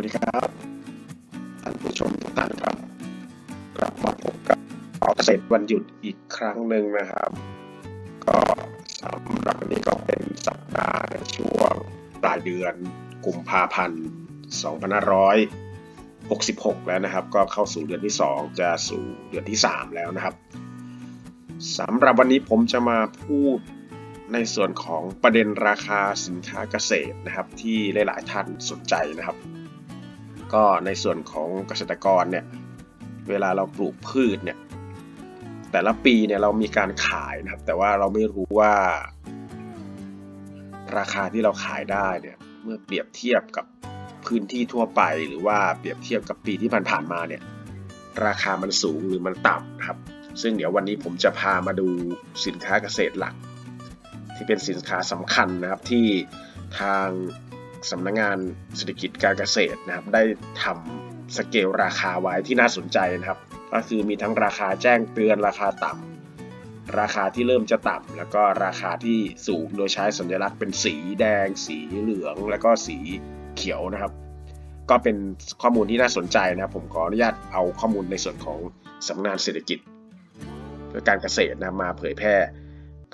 วัสดีครับท่านผู้ชมทุกท่านครับ กลับมาพบกับเอาเกษตรวันหยุดอีกครั้งหนึ่งนะครับ ก็สำหรับวันนี้ก็เป็นสัปดาห์ในช่วงปลายเดือนกุมภาพันธ์2566 แล้วนะครับ ก็เข้าสู่เดือนที่ 2 จะสู่เดือนที่ 3 แล้วนะครับสำหรับวันนี้ผมจะมาพูดในส่วนของประเด็นราคาสินค้าเกษตรนะครับ ที่หลาย ๆ ท่านสนใจนะครับ ก็ในส่วนของเกษตรกรเนี่ยเวลาเราปลูกพืชเนี่ยแต่ละปีเนี่ยเรามีการขายนะครับ แต่ว่าเราไม่รู้ว่า ราคาที่เราขายได้เนี่ยเมื่อเปรียบเทียบกับพื้นที่ทั่วไป หรือว่าเปรียบเทียบกับปีที่ผ่านๆมาเนี่ยราคามันสูงหรือมันต่ำครับ ซึ่งเดี๋ยววันนี้ผมจะพามาดูสินค้าเกษตรหลัก ที่เป็นสินค้าสำคัญนะครับที่ทาง สำนักงงานเศรษฐกิจการเกษตรนะครับ ได้ทำสเกลราคาไว้ที่น่าสนใจนะครับ ก็คือมีทั้งราคาแจ้งเตือนราคาต่ำราคาที่เริ่มจะต่ำแล้วก็ราคาที่สูงโดยใช้สัญลักษณ์เป็นสีแดง สีเหลือง แล้วก็สีเขียวนะครับ ก็เป็นข้อมูลที่น่าสนใจนะครับ ผมขออนุญาตเอาข้อมูลในส่วนของสำนักงานเศรษฐกิจเพื่อการเกษตรนะมาเผยแพร่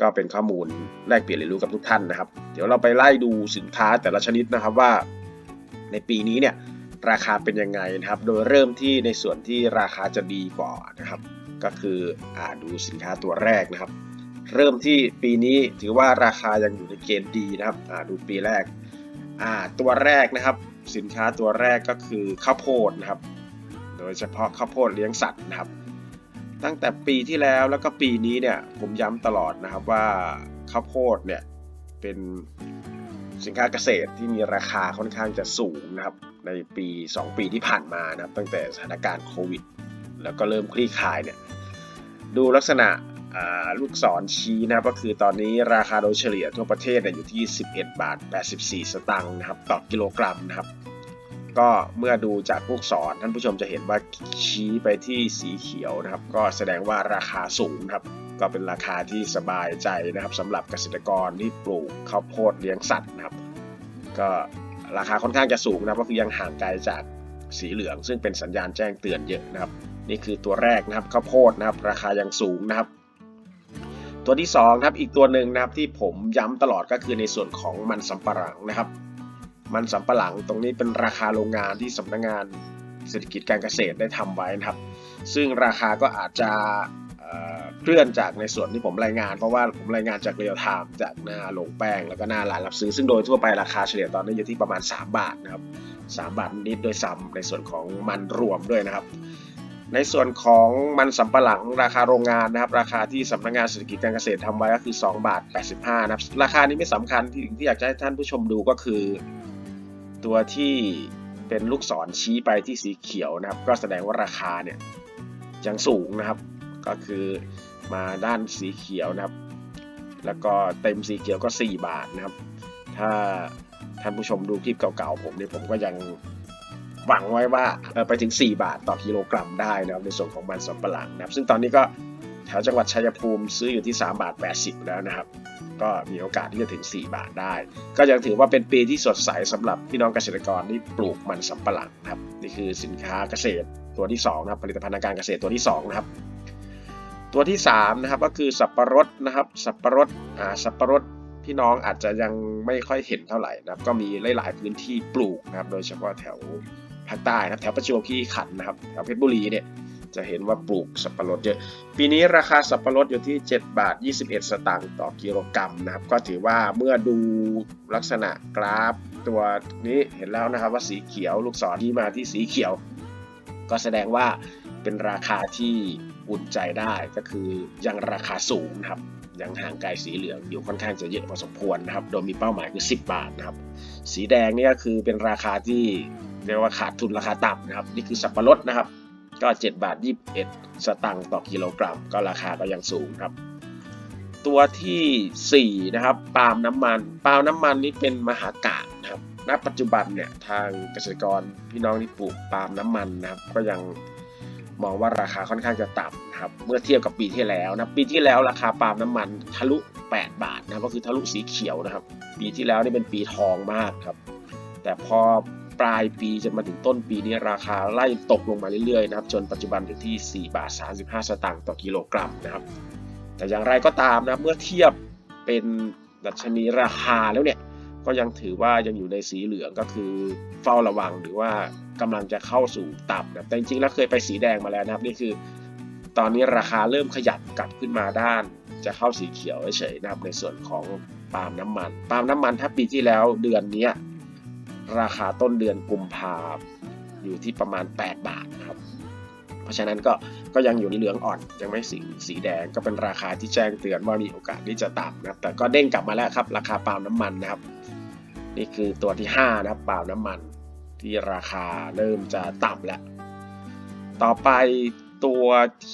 ก็เป็นข้อมูลแลกเปลี่ยนเรียนรู้กับทุกท่านนะครับ เดี๋ยวเราไปไล่ดูสินค้าแต่ละชนิดนะครับว่า ในปีนี้เนี่ยราคาเป็นยังไงนะครับ โดยเริ่มที่ในส่วนที่ราคาจะดีกว่านะครับ ก็คืออ่าดูสินค้าตัวแรกนะครับ เริ่มที่ปีนี้ถือว่าราคายังอยู่ในเกณฑ์ดีนะครับอ่าดูปีแรกอ่าตัวแรกนะครับ สินค้าตัวแรกก็คือข้าวโพดนะครับ โดยเฉพาะข้าวโพดเลี้ยงสัตว์นะครับ ตั้งแต่ปีที่แล้วแล้วก็ปีนี้เนี่ยผมย้ำตลอดนะครับว่าข้าวโพดเนี่ยเป็นสินค้าเกษตรที่มีราคาค่อนข้างจะสูงนะครับในปี 2 ปีที่ผ่านมานะครับตั้งแต่สถานการณ์โควิด แล้วก็เริ่มคลี่คลายเนี่ยดูลักษณะลูกศรชี้นะครับก็คือตอนนี้ราคาโดยเฉลี่ยทั่วประเทศอยู่ที่ 11 บาท 84 สตางค์นะครับต่อกิโลกรัมนะครับ ก็เมื่อดูจากลูกศรท่านผู้ชมจะเห็นว่าชี้ไปที่สีเขียวนะครับ ก็แสดงว่าราคาสูงนะครับ ก็เป็นราคาที่สบายใจนะครับสำหรับเกษตรกรที่ปลูกข้าวโพดเลี้ยงสัตว์นะครับ ก็ราคาค่อนข้างจะสูงนะครับก็คือยังห่างไกลจากสีเหลือง ซึ่งเป็นสัญญาณแจ้งเตือนเยอะนะครับ นี่คือตัวแรกนะครับข้าวโพดนะครับ ราคายังสูงนะครับ ตัวที่2นะครับอีกตัวหนึ่งนะครับที่ผมย้ำตลอดก็คือในส่วนของมันสำปะหลังนะครับ มันสำปะหลังตรงนี้เป็นราคาโรงงานที่สำนักงงานเศรษฐกิจการเกษตรได้ทำไว้นะครับ ซึ่งราคาก็อาจจะเคลื่อนจากในส่วนที่ผมรายงาน เพราะว่าผมรายงานจากเรียลไทม์จากหน้าลงแป้งแล้วก็หน้าร้านรับซื้อ ซึ่งโดยทั่วไปราคาเฉลี่ยตอนนี้อยู่ที่ประมาณ 3 บาทนะครับ3บาทนิดโดยซ้ำในส่วนของมันรวมด้วยนะครับ ในส่วนของมันสำปะหลังราคาโรงงานนะครับ ราคาที่สำนักงานเศรษฐกิจการเกษตรทำไว้ก็คือ 2 บาท 85 นะครับ ราคานี้ไม่สำคัญที่ที่อยากจะให้ท่านผู้ชมดูก็คือ ตัวที่เป็นลูกศรชี้ไปที่สีเขียวนะครับ ก็แสดงว่าราคาเนี่ยยังสูงนะครับ ก็คือมาด้านสีเขียวนะครับ แล้วก็เต็มสีเขียวก็ 4 บาทนะครับ ถ้าท่านผู้ชมดูคลิปเก่าๆผมเนี่ยผมก็ยังหวังไว้ว่าไปถึง 4 บาทต่อกิโลกรัมได้นะครับในส่วนของมันสำปะหลังนะครับ ซึ่งตอนนี้ก็ แถวจังหวัดชัยภูมิซื้ออยู่ที่ 3 บาท 80 แล้วนะครับ ก็มีโอกาสที่จะถึง 4 บาทได้ ก็ยังถือว่าเป็นปีที่สดใสสำหรับพี่น้องเกษตรกรที่ปลูกมันสำปะหลังนะครับ นี่คือสินค้าเกษตรตัวที่2นะครับผลิตภัณฑ์การเกษตรตัวที่2นะครับตัวที่3นะครับก็คือสับปะรดนะครับ สับปะรดอ่าสับปะรดพี่น้องอาจจะยังไม่ค่อยเห็นเท่าไหร่นะครับ ก็มีหลาย ๆ พื้นที่ปลูกนะครับ โดยเฉพาะแถวภาคใต้นะครับแถวประจวบคีรีขันธ์นะครับแถวเพชรบุรีเนี่ย จะเห็นว่าปลูกสับปะรดเยอะ ปีนี้ราคาสับปะรดอยู่ที่ 7 บาท 21 สตางค์ต่อกิโลกรัมนะครับ ก็ถือว่าเมื่อดูลักษณะกราฟตัวนี้เห็นแล้วนะครับว่าสีเขียวลูกศรที่มาที่สีเขียว ก็แสดงว่าเป็นราคาที่อุ่นใจได้ก็คือยังราคาสูงนะครับยังห่างไกลสีเหลืองอยู่ค่อนข้างจะเยอะพอสมควรนะครับ โดยมีเป้าหมายคือ 10 บาทนะครับ สีแดงนี่ก็คือเป็นราคาที่เรียกว่าขาดทุนราคาต่ำนะครับ นี่คือสับปะรดนะครับ ก็ 7 บาท 21 สตังค์ต่อกิโลกรัม ก็ราคาก็ยังสูงครับ ตัวที่ 4 นะครับปาล์มน้ำมันปาล์มน้ำมันนี่เป็นมหากาบนะครับณปัจจุบันเนี่ยทางเกษตรกรพี่น้องที่ปลูกปาล์มน้ำมันนะครับ ก็ยังมองว่าราคาค่อนข้างจะต่ำนะครับเมื่อเทียบกับปีที่แล้วนะปีที่แล้วราคาปาล์มน้ำมันทะลุ 8 บาทนะก็คือทะลุสีเขียวนะครับ ปีที่แล้วนี่เป็นปีทองมากครับ แต่พอ ปลายปีจนมาถึงต้นปีนี้ราคาไล่ตกลงมาเรื่อยๆนะครับจนปัจจุบันอยู่ที่ 4 บาท 35 สตางค์ต่อกิโลกรัมนะครับ แต่อย่างไรก็ตามนะเมื่อเทียบเป็นดัชนีราคาแล้วเนี่ยก็ยังถือว่ายังอยู่ในสีเหลืองก็คือเฝ้าระวังหรือว่ากำลังจะเข้าสู่ต่ำนะแต่จริงๆแล้วเคยไปสีแดงมาแล้วนะครับนี่คือ ตอนนี้ราคาเริ่มขยับกลับขึ้นมาด้าน จะเข้าสีเขียวเฉยๆนะครับในส่วนของปาล์มน้ำมัน ปาล์มน้ำมันถ้าปีที่แล้วเดือนนี้ ราคาต้นเดือนกุมภาอยู่ที่ประมาณ 8 บาทนะครับ เพราะฉะนั้นก็ก็ยังอยู่ในเหลืองอ่อนยังไม่สีสีแดงก็เป็นราคาที่แจ้งเตือนว่ามีโอกาสที่จะต่ำนะครับ แต่ก็เด้งกลับมาแล้วครับ ราคาปาล์มน้ำมันนะครับ นี่คือตัวที่ 5 นะครับปาล์มน้ำมัน ที่ราคาเริ่มจะต่ำแล้ว ต่อไปตัว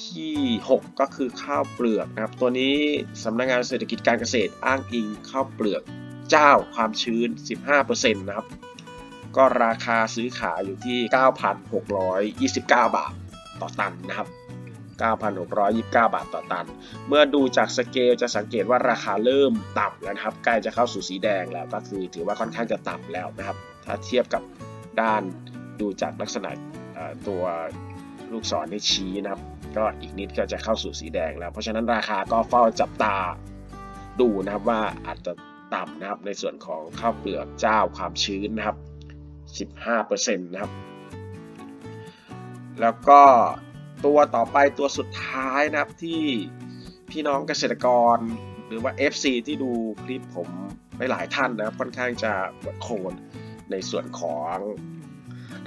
ที่ 6 ก็คือข้าวเปลือกนะครับ ตัวนี้สำนักงานเศรษฐกิจการเกษตรอ้างอิงข้าวเปลือกเจ้าความชื้น 15%นะครับ ก็ราคาซื้อขายอยู่ที่ 9,629 บาทต่อตันนะครับ 9,629 บาทต่อตัน เมื่อดูจากสเกลจะสังเกตว่าราคาเริ่มต่ำแล้วนะครับ ใกล้จะเข้าสู่สีแดงแล้วก็คือถือว่าค่อนข้างจะต่ำแล้วนะครับ ถ้าเทียบกับด้านดูจากลักษณะตัวลูกศรที่ชี้นะครับก็อีกนิดก็จะเข้าสู่สีแดงแล้ว เพราะฉะนั้นราคาก็เฝ้าจับตาดูนะครับว่าอาจจะต่ำนะครับในส่วนของข้าวเปลือกเจ้าความชื้นนะครับ 15%นะครับ แล้วก็ตัวต่อไปตัวสุดท้ายนะครับที่พี่น้องเกษตรกร หรือว่า FC ที่ดูคลิปผมไปหลายท่านนะครับค่อนข้างจะปวดโคนในส่วนของ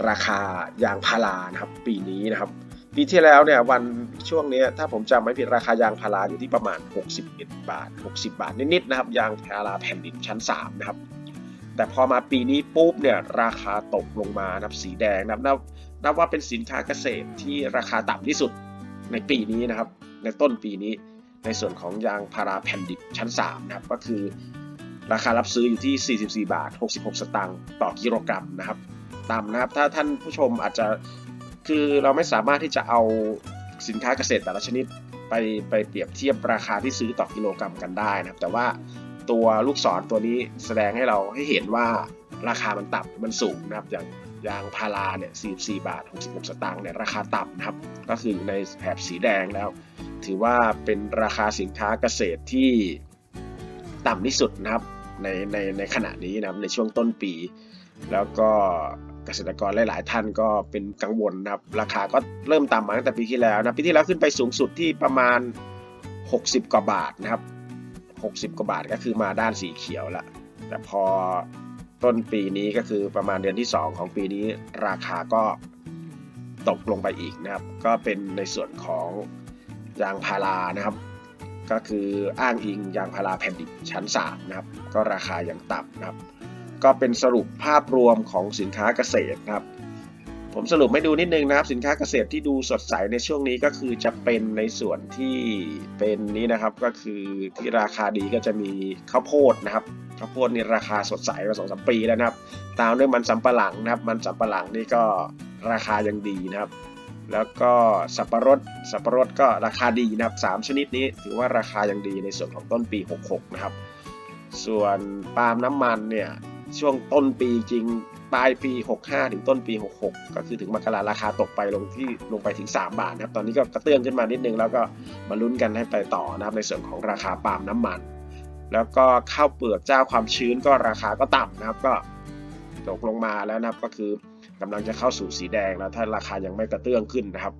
ราคายางพารานะครับ ปีนี้นะครับ ปีที่แล้วเนี่ยวันช่วงนี้ถ้าผมจำไม่ผิดราคายางพาราอยู่ที่ประมาณ 61 บาท 60 บาทนิดๆนะครับ ยางพาราแผ่นดินชั้น 3 นะครับ แต่พอมาปีนี้ปุ๊บเนี่ยราคาตกลงมานับสีแดงนับนับนับว่าเป็นสินค้าเกษตรที่ราคาต่ำที่สุดในปีนี้นะครับ ในต้นปีนี้ในส่วนของยางพาราแผ่นดิบชั้น 3 นะครับ ก็คือ ราคารับซื้ออยู่ที่ 44 บาท 66 สตางค์ต่อกิโลกรัมนะครับต่ำนะครับ ถ้าท่านผู้ชมอาจจะคือเราไม่สามารถที่จะเอาสินค้าเกษตรแต่ละชนิดไปไปเปรียบเทียบราคาที่ซื้อต่อกิโลกรัมกันได้นะครับ แต่ว่า ตัวลูกศรตัวนี้แสดงให้เราให้เห็นว่าราคามันต่ำมันสูงนะครับอย่างยางพาราเนี่ย44 บาท 66 สตางค์เนี่ยราคาต่ำนะครับ ก็คืออยู่ในแถบสีแดงแล้ว ถือว่าเป็นราคาสินค้าเกษตรที่ต่ำที่สุดนะครับในในในขณะนี้นะครับในช่วงต้นปี แล้วก็เกษตรกรหลาย ๆ ท่านก็เป็นกังวลนะครับ ราคาก็เริ่มต่ำมาตั้งแต่ปีที่แล้วนะปีที่แล้วขึ้นไปสูงสุดที่ประมาณ 60 กว่าบาทนะครับ 60 กว่าบาทก็คือมาด้านสีเขียวละแต่พอต้นปีนี้ก็คือประมาณเดือนที่ 2 ของปีนี้ราคาก็ตกลงไปอีกนะครับ ก็เป็นในส่วนของยางพารานะครับ ก็คืออ้างอิงยางพาราแผ่นดิบชั้น3นะครับ ก็ราคายังต่ำนะครับ ก็เป็นสรุปภาพรวมของสินค้าเกษตรนะครับ ผมสรุปให้ดูนิดนึงนะครับ สินค้าเกษตรที่ดูสดใสในช่วงนี้ก็คือจะเป็นในส่วนที่เป็นนี้นะครับก็คือที่ราคาดีก็จะมีข้าวโพดนะครับข้าวโพดนี่ราคาสดใสมาสองสามปีแล้วนะครับ ตามด้วยมันสำปะหลังนะครับ มันสำปะหลังนี่ก็ราคายังดีนะครับ แล้วก็สับปะรดสับปะรดก็ราคาดีนะครับสามชนิดนี้ถือว่าราคายังดีในส่วนของต้นปี 66 นะครับ ส่วนปาล์มน้ำมันเนี่ยช่วงต้นปีจริง ปลายปี 65 ถึงต้นปี 66 ก็คือถึงมกราราคาตกไปลงที่ลงไปถึง 3 บาทนะครับ ตอนนี้ก็กระเตื้องขึ้นมานิดนึง แล้วก็มาลุ้นกันให้ไปต่อนะครับในส่วนของราคาปาล์มน้ำมัน แล้วก็ข้าวเปลือกเจ้าความชื้นก็ราคาก็ต่ำนะครับก็ตกลงมาแล้วนะครับก็คือกำลังจะเข้าสู่สีแดงแล้วถ้าราคายังไม่กระเตื้องขึ้นนะครับ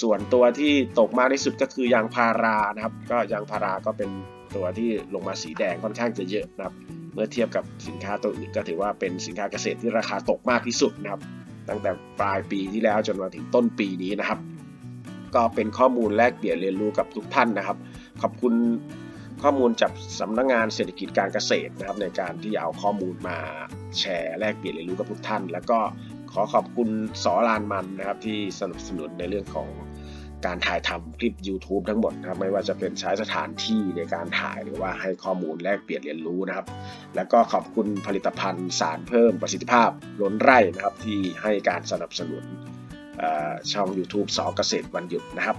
ส่วนตัวที่ตกมากที่สุดก็คือยางพารานะครับ ก็ยางพาราก็เป็นตัวที่ลงมาสีแดงค่อนข้างจะเยอะนะครับ เมื่อเทียบกับสินค้าตัวอื่นก็ถือว่าเป็นสินค้าเกษตรที่ราคาตกมากที่สุดนะครับ ตั้งแต่ปลายปีที่แล้วจนมาถึงต้นปีนี้นะครับ ก็เป็นข้อมูลแลกเปลี่ยนเรียนรู้กับทุกท่านนะครับ ขอบคุณข้อมูลจากสำนักงานเศรษฐกิจการเกษตรนะครับ ในการที่เอาข้อมูลมาแชร์แลกเปลี่ยนเรียนรู้กับทุกท่าน แล้วก็ขอขอบคุณสอลานมันนะครับที่สนับสนุนในเรื่องของ การถ่ายทำคลิป YouTube ทั้งหมดนะครับไม่ว่าจะเป็นใช้สถานที่ในการถ่ายหรือว่าให้ข้อมูลแลกเปลี่ยนเรียนรู้นะครับ แล้วก็ขอบคุณผลิตภัณฑ์สารเพิ่มประสิทธิภาพล้นไร่นะครับที่ให้การสนับสนุนช่อง YouTube สอเกษตรวันหยุดนะครับ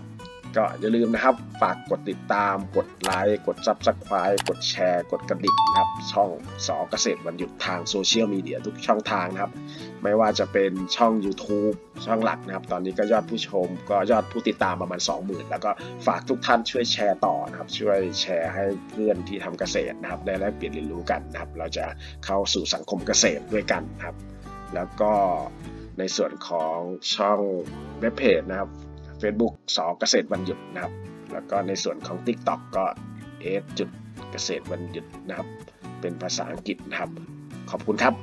ก็อย่าลืมนะครับ ฝากกดติดตาม กดไลค์ กด Subscribe กดแชร์ กดกระดิ่งนะครับ ช่องสอเกษตรวันหยุดทางโซเชียลมีเดียทุกช่องทางนะครับ ไม่ว่าจะเป็นช่อง YouTube ช่องหลักนะครับ ตอนนี้ก็ยอดผู้ชม ก็ยอดผู้ติดตามประมาณ 20,000 แล้วก็ฝากทุกท่านช่วยแชร์ต่อนะครับ ช่วยแชร์ให้เพื่อนที่ทำเกษตรนะครับ ได้แลกเปลี่ยนเรียนรู้กันนะครับ เราจะเข้าสู่สังคมเกษตรด้วยกันนะครับ แล้วก็ในส่วนของช่องเว็บเพจนะครับ Facebook สอเกษตรวันหยุดนะครับ แล้วก็ในส่วนของ TikTok ก็เอจุดเกษตรวันหยุดนะครับ เป็นภาษาอังกฤษนะครับ ขอบคุณครับ